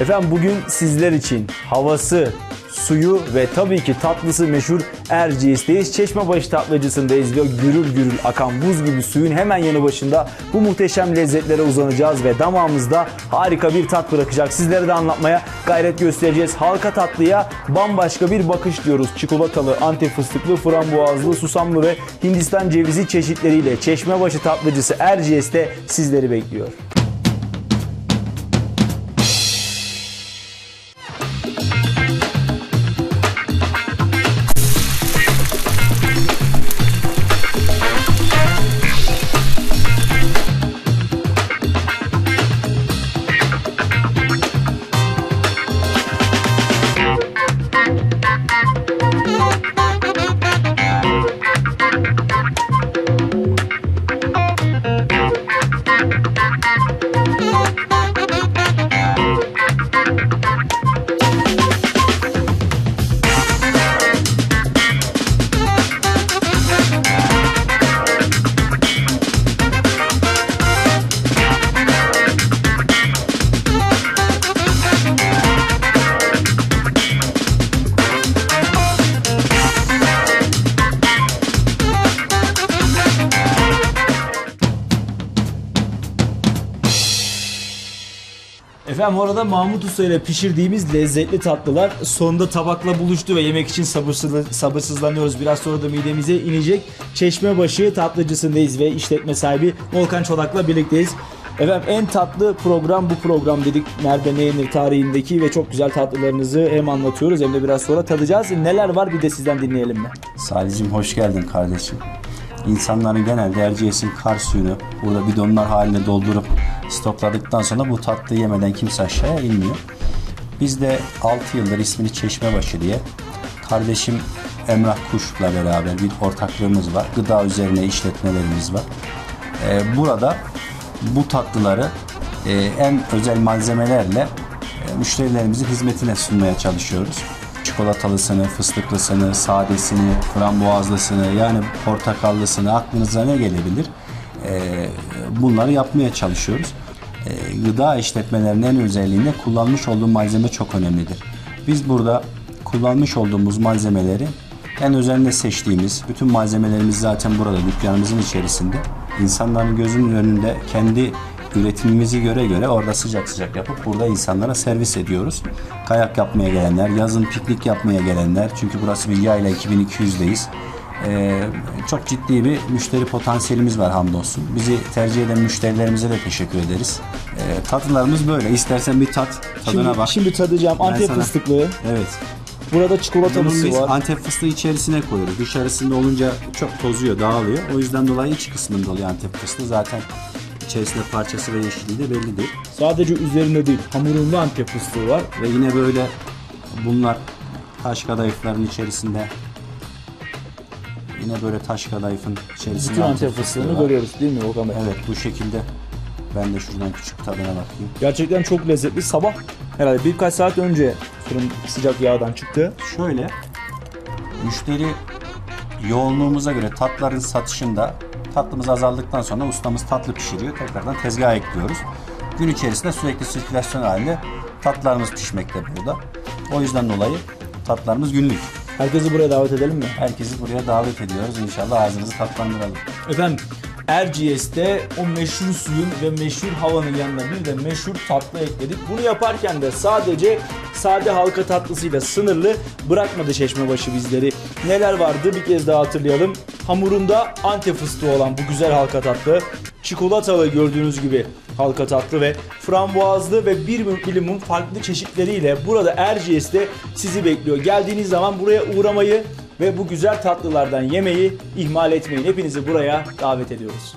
Efendim bugün sizler için havası, suyu ve tabii ki tatlısı meşhur Erciyes'teyiz. Çeşmebaşı tatlıcısındayız ve gürül gürül akan buz gibi suyun hemen yanı başında bu muhteşem lezzetlere uzanacağız ve damağımızda harika bir tat bırakacak. Sizlere de anlatmaya gayret göstereceğiz. Halka tatlıya bambaşka bir bakış diyoruz. Çikolatalı, antep fıstıklı, frambuazlı, susamlı ve Hindistan cevizi çeşitleriyle Çeşmebaşı tatlıcısı Erciyes'te sizleri bekliyor. Efendim orada Mahmut Usta ile pişirdiğimiz lezzetli tatlılar sonunda tabakla buluştu ve yemek için sabırsız, sabırsızlanıyoruz. Biraz sonra da midemize inecek. Çeşmebaşı tatlıcısındayız ve işletme sahibi Volkan Çolak'la birlikteyiz. Efendim en tatlı program bu program dedik. Nerede ne yenir tarihindeki ve çok güzel tatlılarınızı hem anlatıyoruz hem de biraz sonra tadacağız. Neler var bir de sizden dinleyelim mi? Salih'cim hoş geldin kardeşim. İnsanların genelde Erciyes'in kar suyunu burada bidonlar halinde doldurup stokladıktan sonra bu tatlıyı yemeden kimse aşağıya inmiyor. Biz de 6 yıldır ismini Çeşmebaşı diye kardeşim Emrah Kuş'la beraber bir ortaklığımız var. Gıda üzerine işletmelerimiz var. Ee, burada bu tatlıları e, en özel malzemelerle e, müşterilerimizin hizmetine sunmaya çalışıyoruz. Çikolatalısını, fıstıklısını, sadesini, frambuazlısını yani portakallısını aklınıza ne gelebilir? E, bunları yapmaya çalışıyoruz. E, gıda işletmelerinin en özelliğinde kullanmış olduğu malzeme çok önemlidir. Biz burada kullanmış olduğumuz malzemeleri en özenle seçtiğimiz, bütün malzemelerimiz zaten burada dükkanımızın içerisinde. İnsanların gözünün önünde kendi üretimimizi göre göre orada sıcak sıcak yapıp burada insanlara servis ediyoruz. Kayak yapmaya gelenler, yazın piknik yapmaya gelenler çünkü burası bir yayla 2200'deyiz. Ee, çok ciddi bir müşteri potansiyelimiz var hamdolsun. Bizi tercih eden müşterilerimize de teşekkür ederiz. Ee, tatlılarımız böyle. İstersen bir tat, tadına Şimdi, bak. şimdi tadacağım. Ben Antep sana- fıstıklı. Evet. Burada Bunun çikolatalısı biz var. Antep fıstığı içerisine koyuyoruz. Dışarısında olunca çok tozuyor, dağılıyor. O yüzden dolayı iç kısmında oluyor Antep fıstığı. Zaten içerisinde parçası ve yeşilliği de belli değil. Sadece üzerinde değil, hamurunda Antep fıstığı var. Ve yine böyle bunlar taş kadayıfların içerisinde yine böyle taş kadayıfın içerisinde Bütün Antep fıstığını görüyoruz değil mi Volkan Bey? Evet bu şekilde ben de şuradan küçük tadına bakayım. Gerçekten çok lezzetli. Sabah herhalde birkaç saat önce fırın sıcak yağdan çıktı. Şöyle müşteri yoğunluğumuza göre tatların satışında tatlımız azaldıktan sonra ustamız tatlı pişiriyor. Tekrardan tezgaha ekliyoruz. Gün içerisinde sürekli sirkülasyon halinde tatlarımız pişmekte burada. O yüzden dolayı tatlarımız günlük. Herkesi buraya davet edelim mi? Herkesi buraya davet ediyoruz. İnşallah ağzınızı tatlandıralım. Efendim Erciyes'te o meşhur suyun ve meşhur havanın yanına bir de meşhur tatlı ekledik. Bunu yaparken de sadece sade halka tatlısıyla sınırlı bırakmadı Çeşmebaşı bizleri. Neler vardı bir kez daha hatırlayalım. Hamurunda antep fıstığı olan bu güzel halka tatlı, çikolatalı gördüğünüz gibi halka tatlı ve frambuazlı ve bir bilimin farklı çeşitleriyle burada Erciyes'te sizi bekliyor. Geldiğiniz zaman buraya uğramayı ve bu güzel tatlılardan yemeyi ihmal etmeyin. Hepinizi buraya davet ediyoruz.